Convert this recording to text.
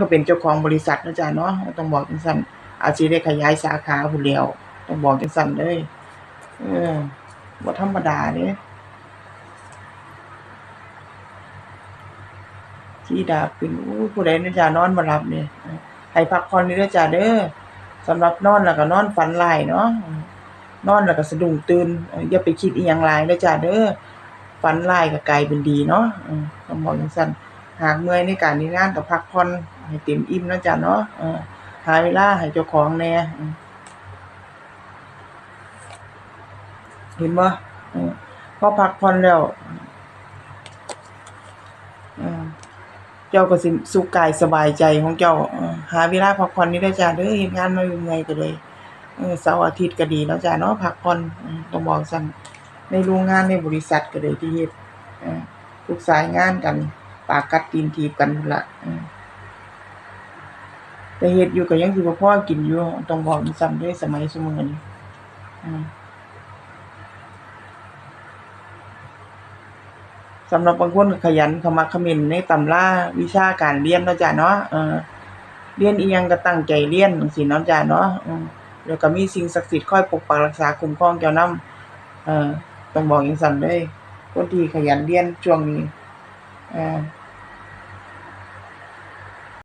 ก็เป็นเจ้าของบริษัทนะจ๊ะเนาะต้องบอกจังซั่นอาจสิได้ขยายสาขาพุ่นแล้วต้องบอกจังซั่นเลย เออบ่ธรรมดาเด้ที่ดาขึ้นอู้ผู้ใดนะจ๊ะนอนบ่หลับเนี่เออให้พักผ่อนนี่เด้อจ้ะเด้อสำหรับนอนแล้วก็นอนฝันร้ายเนาะนอนแล้วก็สะดุ้งตื่นอย่าไปคิดอีหยังหลายเด้อจ้ะเด้อฝันร้ายก็กลายเป็นดีเนาะต้องบอกจังซั่น หากเมื่อยในการนี้งานก็พักผ่อนให้เต็มอิ่มนะจ้ะเนาะหาเวลาให้เจ้าของแน่เห็นบ่เออพอพักผ่อนแล้วเจ้าก็สิสุขกายสบายใจของเจ้าหาเวลาพักผ่อนนี่ได้จ้ะเด้อเฮ็ดงานมาเมื่อยๆก็เลยเสาร์อาทิตย์ก็ดีแล้วจ้ะเนาะพักผ่อนต้องบอกซั่นในโรงงานในบริษัทก็เลยที่เฮ็ดทุกสายงานกัน ปากกัดตีนถีบกันละอืมแต่เฮ็ดอยู่ก็ยังสิบ่พอกินอยู่ต้องบอกซ้ำด้อสมัยซุมื้อนี้อืมสำหรับบางคนขยันขมักขม้นในตำราวิชาการเรียนเนาะจ้ะเนาะเออเรียนอิหยังก็ตั้งใจเรียนจังซี่เนาะจ้ะเนาะแล้วก็มีสิ่งศักดิ์สิทธิ์คอยปกปักรักษาคุ้มครองเจ้าน้ำเออต้องบอกจังซั่นเลยคนที่ขยันเรียนช่วงนี้เออ